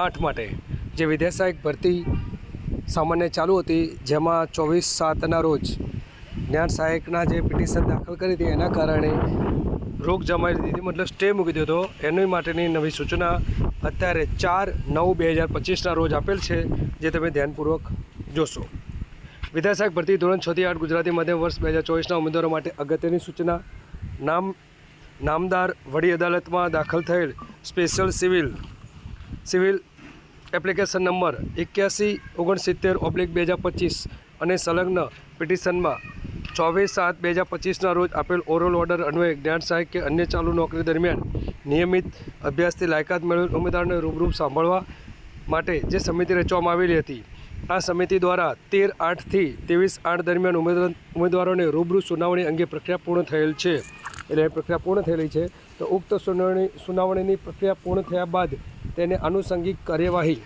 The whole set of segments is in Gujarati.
આઠ માટે જે સહાયક ભરતી સામાન્ય ચાલુ હતી, જેમાં ચોવીસ સાતના રોજ જ્ઞાન સહાયકના જે પિટિશન દાખલ કરી હતી, એના કારણે રોક જમાવી દીધી મતલબ સ્ટે મૂકી દીધો એની માટેની નવી સૂચના અત્યારે ચાર નવ બે હજાર પચીસના રોજ આપેલ છે, જે તમે ધ્યાનપૂર્વક જોશો. વિદ્યાસહાયક ભરતી ધોરણ છથી આઠ ગુજરાતી મધ્યમ વર્ષ બે હજાર ચોવીસના ઉમેદવારો માટે અગત્યની સૂચના. નામ, નામદાર વડી અદાલતમાં દાખલ થયેલ special civil civil application number એક્યાસી ઓગણસિત્તેર ઓબ્લિક બે હજાર પચીસ અને સંલગ્ન પિટિશનમાં ચોવીસ સાત બે હજાર પચીસના રોજ આપેલ ઓરલ ઓર્ડર અન્વયે જ્ઞાન સહાયક કે અન્ય ચાલુ નોકરી દરમિયાન નિયમિત અભ્યાસથી લાયકાત મેળવેલ ઉમેદવારને રૂબરૂ સાંભળવા માટે જે સમિતિ રચવામાં આવેલી હતી, આ સમિતિ દ્વારા તેર આઠથી ત્રેવીસ આઠ દરમિયાન ઉમેદવાર ઉમેદવારોને રૂબરૂ સુનાવણી અંગે પ્રક્રિયા પૂર્ણ થયેલ છે. એટલે પ્રક્રિયા પૂર્ણ થયેલી છે. તો ઉક્ત સુનાવણી સુનાવણીની પ્રક્રિયા પૂર્ણ થયા બાદ તેને આનુષંગિક કાર્યવાહી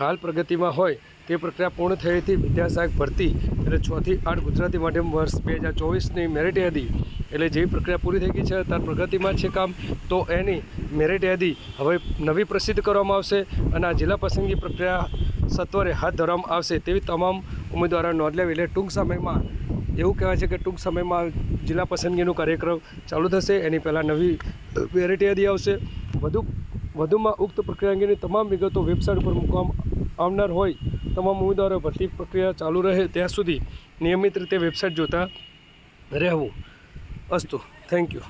હાલ પ્રગતિમાં હોય તે પ્રક્રિયા પૂર્ણ થયેથી વિદ્યાસહાયક ભરતી એટલે છથી આઠ ગુજરાતી માધ્યમ વર્ષ બે હજાર ચોવીસની મેરિટ યાદી, એટલે જેવી પ્રક્રિયા પૂરી થઈ ગઈ છે તાર પ્રગતિમાં છે કામ, તો એની મેરિટ યાદી હવે નવી પ્રસિદ્ધ કરવામાં આવશે અને આ જિલ્લા પસંદગી પ્રક્રિયા સત્વરે હાથ ધરવામાં આવશે તેવી તમામ ઉમેદવારો નોંધ લેવી. એટલે ટૂંક સમયમાં એવું કહેવાય છે કે ટૂંક સમયમાં જિલ્લા પસંદગીનો કાર્યક્રમ ચાલુ થશે, એની પહેલાં નવી મેરિટ યાદી આવશે. વધુ વધુમાં ઉક્ત પ્રક્રિયા અંગેની તમામ વિગતો વેબસાઇટ પર મૂકવામાં આવનાર હોય, તમામ ઉમેદવારો ભરતી પ્રક્રિયા ચાલુ રહે ત્યાં સુધી નિયમિત રીતે વેબસાઇટ જોતા રહેવું. અસ્તુ. Thank you